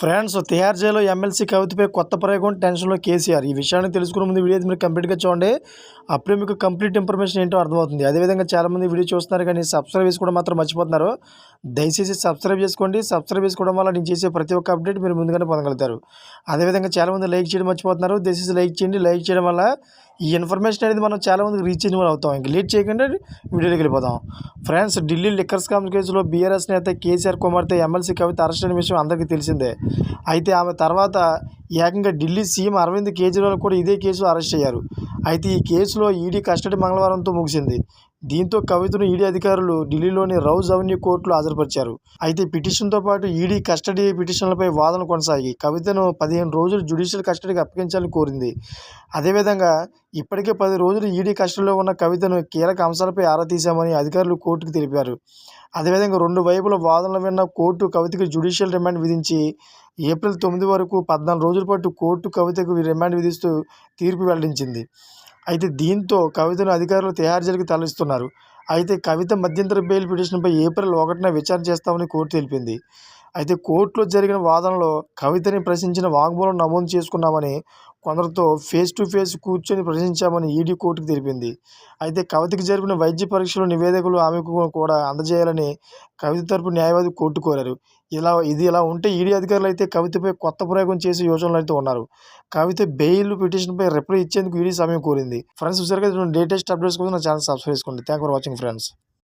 Friends Tihar జైల్లో MLC కవితపై కొత్త ప్రయోగం టెన్షన్లో కేసీఆర్. ఈ విషయాన్ని తెలుసుకునే ముందు వీడియో మీరు కంప్లీట్గా చూడండి. అప్పుడే మీకు కంప్లీట్ ఇన్ఫర్మేషన్ ఏంటో అర్థమవుతుంది. అదేవిధంగా చాలామంది వీడియో చూస్తున్నారు కానీ సబ్స్క్రైబ్ చేసుకోవడం మాత్రం మర్చిపోతున్నారు. దయచేసి సబ్స్క్రైబ్ చేసుకోండి. సబ్స్క్రైబ్ చేసుకోవడం వల్ల నేను చేసే ప్రతి ఒక్క అప్డేట్ మీరు ముందుగానే పొందగలుగుతారు. అదేవిధంగా చాలామంది లైక్ చేయడం మర్చిపోతున్నారు. దయచేసి లైక్ చేయండి. లైక్ చేయడం వల్ల ఈ ఇన్ఫర్మేషన్ అనేది మనం చాలామందికి రీచ్ అయిన అవుతాం. ఇంక లేట్ చేయకుండా వీడియోలోకి వెళ్ళిపోదాం ఫ్రెండ్స్ ఢిల్లీ లిక్కర్ స్కామ్ కేసులో బీఆర్ఎస్ నేత కేసీఆర్ కుమార్తె ఎమ్మెల్సీ కవిత అరెస్ట్ అయిన విషయం అందరికీ తెలిసిందే. అయితే ఆమె తర్వాత ఏకంగా ఢిల్లీ సీఎం అరవింద్ కేజ్రీవాల్ కూడా ఇదే కేసులో అరెస్ట్ అయ్యారు. అయితే ఈ కేసులో ఈడీ కస్టడీ మంగళవారంతో ముగిసింది. దీంతో కవితను ఈడీ అధికారులు ఢిల్లీలోని రౌజ్ అవెన్యూ కోర్టులో హాజరుపరిచారు. అయితే పిటిషన్తో పాటు ఈడీ కస్టడీ పిటిషన్లపై వాదన కొనసాగి కవితను పదిహేను రోజులు జ్యుడిషియల్ కస్టడీకి అప్పగించాలని కోరింది. అదేవిధంగా ఇప్పటికే పది రోజులు ఈడీ కస్టడీలో ఉన్న కవితను కీలక అంశాలపై ఆరా తీశామని అధికారులు కోర్టుకు తెలిపారు. అదేవిధంగా రెండు వైపుల వాదనలు విన్న కోర్టు కవితకు జ్యుడిషియల్ రిమాండ్ విధించి ఏప్రిల్ తొమ్మిది వరకు పద్నాలుగు రోజుల పాటు కోర్టు కవితకు రిమాండ్ విధిస్తూ తీర్పు వెల్లడించింది. అయితే దీంతో కవితను అధికారులు తయారు జరిగి తరలిస్తున్నారు. అయితే కవిత మధ్యంతర బెయిల్ పిటిషన్పై ఏప్రిల్ ఒకటిన విచారణ చేస్తామని కోర్టు తెలిపింది. అయితే కోర్టులో జరిగిన వాదనలో కవితని ప్రశ్నించిన వాంగ్మూలం నమోదు చేసుకున్నామని కొందరితో ఫేస్ టు ఫేస్ కూర్చొని ప్రశ్నించామని ఈడీ కోర్టుకు తెలిపింది. అయితే కవితకు జరిపిన వైద్య పరీక్షలు నివేదికలు ఆమెకు కూడా అందజేయాలని కవిత తరపు న్యాయవాది కోర్టు కోరారు. ఇలా ఇది ఇలా ఉంటే ఈడీ అధికారులు అయితే కవితపై కొత్త ప్రయోగం చేసే యోచనలు అయితే ఉన్నారు. కవిత బెయిల్ పిటిషన్పై రిప్లై ఇచ్చేందుకు ఈడీ సమయం కోరింది. ఫ్రెండ్స్ చూసారు కదా లేటెస్ట్ అప్డేట్స్ కోసం నా ఛానల్ సబ్స్క్రైబ్ చేసుకోండి. Thank for watching friends.